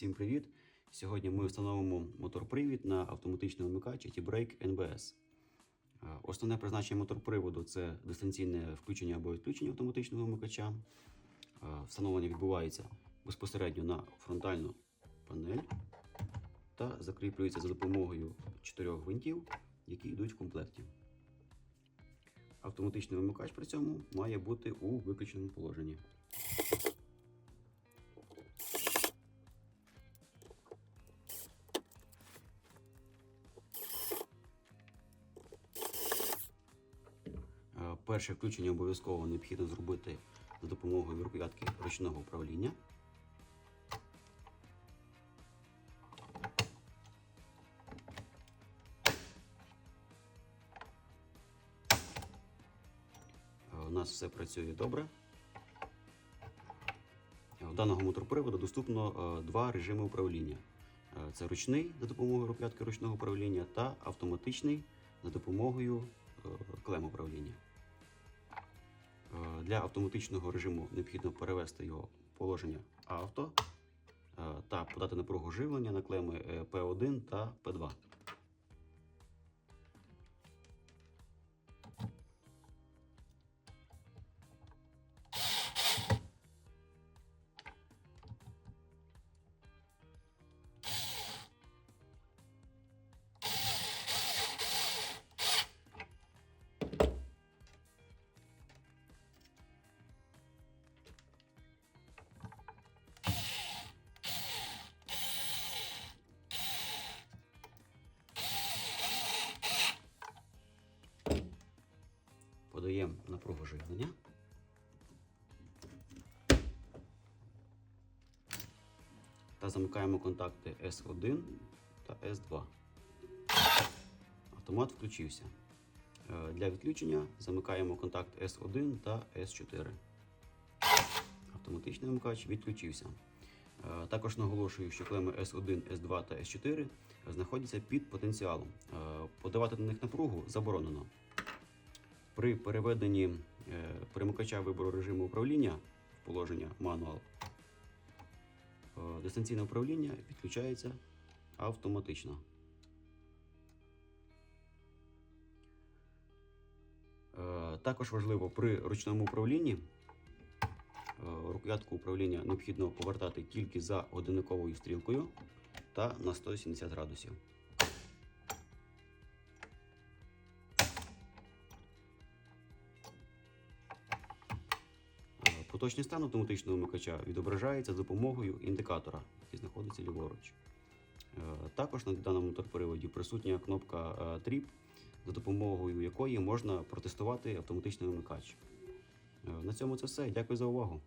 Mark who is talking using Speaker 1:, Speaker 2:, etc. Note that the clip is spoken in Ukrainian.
Speaker 1: Всім привіт! Сьогодні ми встановимо мотор-привід на автоматичний вимикач T-Brake NBS. Е, Основне призначення мотор-приводу це дистанційне включення або відключення автоматичного вимикача. Е, Встановлення відбувається безпосередньо на фронтальну панель та закріплюється за допомогою чотирьох гвинтів, які йдуть в комплекті. Автоматичний вимикач при цьому має бути у виключеному положенні. Перше включення обов'язково необхідно зробити за допомогою рукоятки ручного управління. Е, У нас все працює добре. Е, У даного мотоприводу доступно е, два режими управління. Це ручний за допомогою рукоятки ручного управління та автоматичний за допомогою клем управління. Е, Для автоматичного режиму необхідно перевести його положення авто е, та подати напругу живлення на клеми е, P1 та P2. Подаємо напругу живлення. Та замикаємо контакти S1 та S2. Автомат включився. Е, Для відключення замикаємо контакт S1 та S4. Автоматичний вимикач відключився. Е, Також наголошую, що клеми S1, S2 та S4 знаходяться під потенціалом. Е, Подавати на них напругу заборонено. При переведенні е, перемикача вибору режиму управління в положення мануал, е, дистанційне управління відключається автоматично. Е, Також важливо при ручному управлінні рукоятку управління необхідно повертати тільки за годинниковою стрілкою та на 170 градусів. Поточний стан автоматичного вимикача відображається за допомогою індикатора, який знаходиться ліворуч. Е, Також на даному моторприводі присутня кнопка е, Trip, за допомогою якої можна протестувати автоматичний вимикач. Е, На цьому це все. Дякую за увагу.